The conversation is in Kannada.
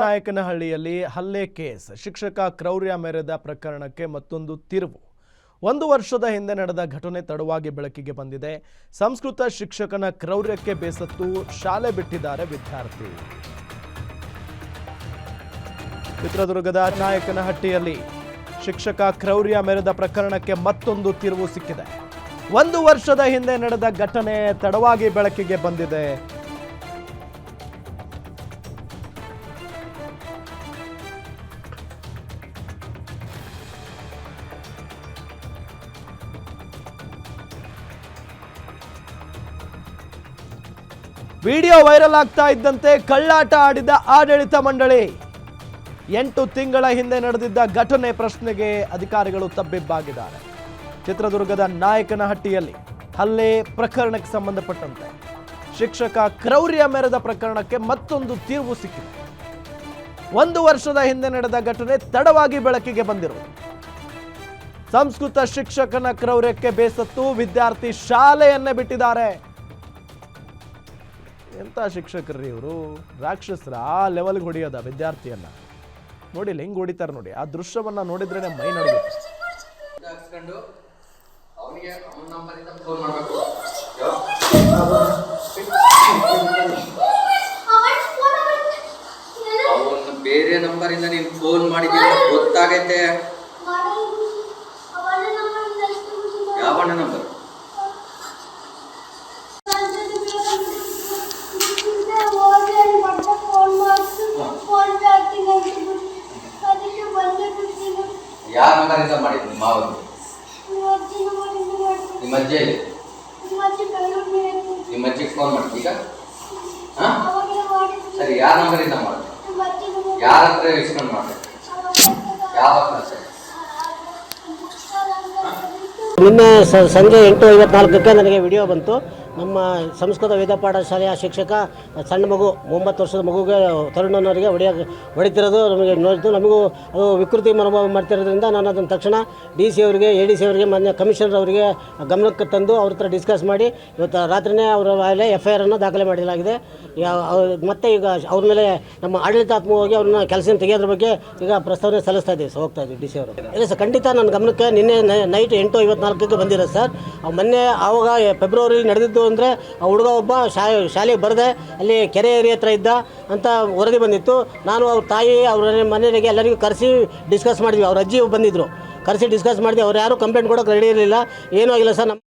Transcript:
ನಾಯಕನಹಳ್ಳಿಯಲ್ಲಿ ಹಲ್ಲೆ ಕೇಸ್. ಶಿಕ್ಷಕ ಕ್ರೌರ್ಯ ಮೆರೆದ ಪ್ರಕರಣಕ್ಕೆ ಮತ್ತೊಂದು ತಿರುವು. ಒಂದು ವರ್ಷದ ಹಿಂದೆ ನಡೆದ ಘಟನೆ ತಡವಾಗಿ ಬೆಳಕಿಗೆ ಬಂದಿದೆ. ಸಂಸ್ಕೃತ ಶಿಕ್ಷಕನ ಕ್ರೌರ್ಯಕ್ಕೆ ಬೇಸತ್ತು ಶಾಲೆ ಬಿಟ್ಟಿದ್ದಾರೆ ವಿದ್ಯಾರ್ಥಿ. ಚಿತ್ರದುರ್ಗದ ನಾಯಕನಹಟ್ಟಿಯಲ್ಲಿ ಶಿಕ್ಷಕ ಕ್ರೌರ್ಯ ಮೆರೆದ ಪ್ರಕರಣಕ್ಕೆ ಮತ್ತೊಂದು ತಿರುವು ಸಿಕ್ಕಿದೆ. ಒಂದು ವರ್ಷದ ಹಿಂದೆ ನಡೆದ ಘಟನೆ ತಡವಾಗಿ ಬೆಳಕಿಗೆ ಬಂದಿದೆ. ವಿಡಿಯೋ ವೈರಲ್ ಆಗ್ತಾ ಇದ್ದಂತೆ ಕಳ್ಳಾಟ ಆಡಿದ ಆಡಳಿತ ಮಂಡಳಿ. ಎಂಟು ತಿಂಗಳ ಹಿಂದೆ ನಡೆದಿದ್ದ ಘಟನೆ ಪ್ರಶ್ನೆಗೆ ಅಧಿಕಾರಿಗಳು ತಬ್ಬಿಬ್ಬಾಗಿದ್ದಾರೆ. ಚಿತ್ರದುರ್ಗದ ನಾಯಕನಹಟ್ಟಿಯಲ್ಲಿ ಹಲ್ಲೆ ಪ್ರಕರಣಕ್ಕೆ ಸಂಬಂಧಪಟ್ಟಂತೆ. ಶಿಕ್ಷಕ ಕ್ರೌರ್ಯ ಮೆರೆದ ಪ್ರಕರಣಕ್ಕೆ ಮತ್ತೊಂದು ತೀರ್ವು ಸಿಕ್ಕಿದೆ. ಒಂದು ವರ್ಷದ ಹಿಂದೆ ನಡೆದ ಘಟನೆ ತಡವಾಗಿ ಬೆಳಕಿಗೆ ಬಂದಿರುವುದು. ಸಂಸ್ಕೃತ ಶಿಕ್ಷಕನ ಕ್ರೌರ್ಯಕ್ಕೆ ಬೇಸತ್ತು ವಿದ್ಯಾರ್ಥಿ ಶಾಲೆಯನ್ನೇ ಬಿಟ್ಟಿದ್ದಾರೆ. ಎಂಥ ಶಿಕ್ಷಕರ್ರಿ ಇವರು ರಾಕ್ಷಸರ ಆ ಲೆವೆಲ್ಗೆ ಹೊಡಿಯೋದ ವಿದ್ಯಾರ್ಥಿಯನ್ನ. ನೋಡಿಲ್ಲ ಹೆಂಗ್ ಹೊಡಿತಾರೆ ನೋಡಿ. ಆ ದೃಶ್ಯವನ್ನ ನೋಡಿದ್ರೆ ಮೈ ನಡಬೇಕು ಹಾಕ್ಸ್ಕೊಂಡು ಅವನಿಗೆ ಅವನ ನಂಬರಿಂದ ಫೋನ್ ಮಾಡಬೇಕು. ಅವನು ಬೇರೆ ನಂಬರಿಂದ ನೀನು ಫೋನ್ ಮಾಡಿದ್ದೀನಿ ಗೊತ್ತಾಗೈತೆ. ಯಾವ ನಂಬರ್ ಯಾವ ನಂಬರಿಂದ ಮಾಡಿದ್ದೀನಿ ಮಾವನು ನಿಮ್ಮ ಅಜ್ಜಿ ನಿಮ್ಮ ಅಜ್ಜಿಗೆ ಫೋನ್ ಮಾಡ್ತೀಗ ಹಾ? ಸರಿ ಯಾರ ನಂಬರಿಂದ ಮಾಡಿ ಯಾರ ಹತ್ರ ಇಸ್ಕೊಂಡು ಮಾಡಿ ಯಾವ ಹತ್ರ ಸರಿ? ನಿನ್ನೆ ಸಂಜೆ ಎಂಟು ಐವತ್ನಾಲ್ಕಕ್ಕೆ ನನಗೆ ವಿಡಿಯೋ ಬಂತು. ನಮ್ಮ ಸಂಸ್ಕೃತ ವೇದ ಪಾಠ ಶಾಲೆಯ ಶಿಕ್ಷಕ, ಸಣ್ಣ ಮಗು, ಒಂಬತ್ತು ವರ್ಷದ ಮಗುಗೆ, ತರುಣನವರಿಗೆ ಹೊಡೆಯ, ಹೊಡಿತಿರೋದು ನಮಗೆ ನೋಡಿದ್ದು ನಮಗೂ ಅದು ವಿಕೃತಿ ಮನೋಭಾವ ಮಾಡ್ತಿರೋದ್ರಿಂದ ನಾನು ಅದನ್ನು ತಕ್ಷಣ ಡಿ ಸಿ ಅವರಿಗೆ, ಎ ಡಿ ಸಿ ಅವರಿಗೆ, ಮಾನ್ಯ ಕಮಿಷನರ್ ಅವರಿಗೆ ಗಮನಕ್ಕೆ ತಂದು ಅವ್ರ ಹತ್ರ ಡಿಸ್ಕಸ್ ಮಾಡಿ ಇವತ್ತು ರಾತ್ರಿನೇ ಅವರ ಮೇಲೆ ಎಫ್ ಐ ಆರನ್ನು ದಾಖಲೆ ಮಾಡಲಾಗಿದೆ. ಮತ್ತೆ ಈಗ ಅವ್ರ ಮೇಲೆ ನಮ್ಮ ಆಡಳಿತಾತ್ಮಕವಾಗಿ ಅವ್ರನ್ನ ಕೆಲಸದಿಂದ ತೆಗೆಯೋದ್ರ ಬಗ್ಗೆ ಈಗ ಪ್ರಸ್ತಾವನೆ ಸಲ್ಲಿಸ್ತಾ ಇದ್ದೀವಿ ಸರ್, ಹೋಗ್ತಾ ಇದ್ದೀವಿ ಡಿ ಸಿ ಅವರು. ಇಲ್ಲ ಸರ್, ಖಂಡಿತ ನನ್ನ ಗಮನಕ್ಕೆ ನಿನ್ನೆ ನೈಟ್ ಎಂಟು ಐವತ್ನಾಲ್ಕಕ್ಕೆ ಬಂದಿರೋದು ಸರ್. ಮೊನ್ನೆ ಆವಾಗ ಫೆಬ್ರವರಿ ನಡೆದಿದ್ದು ಅಂದರೆ ಆ ಹುಡುಗ ಒಬ್ಬ ಶಾ ಶಾಲೆಗೆ ಬರದೆ, ಅಲ್ಲಿ ಕೆರೆ ಏರಿ ಹತ್ರ ಇದ್ದ ಅಂತ ವರದಿ ಬಂದಿತ್ತು. ನಾನು ಅವ್ರ ತಾಯಿ, ಅವ್ರ ಮನೆಯವರಿಗೆ ಎಲ್ಲರಿಗೂ ಕರೆಸಿ ಡಿಸ್ಕಸ್ ಮಾಡಿದ್ವಿ. ಅವ್ರ ಅಜ್ಜಿ ಬಂದಿದ್ದರು ಕರೆಸಿ ಡಿಸ್ಕಸ್ ಮಾಡಿದ್ವಿ. ಅವ್ರು ಯಾರು ಕಂಪ್ಲೇಂಟ್ ಕೊಡೋಕೆ ರೆಡಿ ಇರಲಿಲ್ಲ. ಏನೂ ಆಗಿಲ್ಲ ಸರ್. ನಮ್ಮ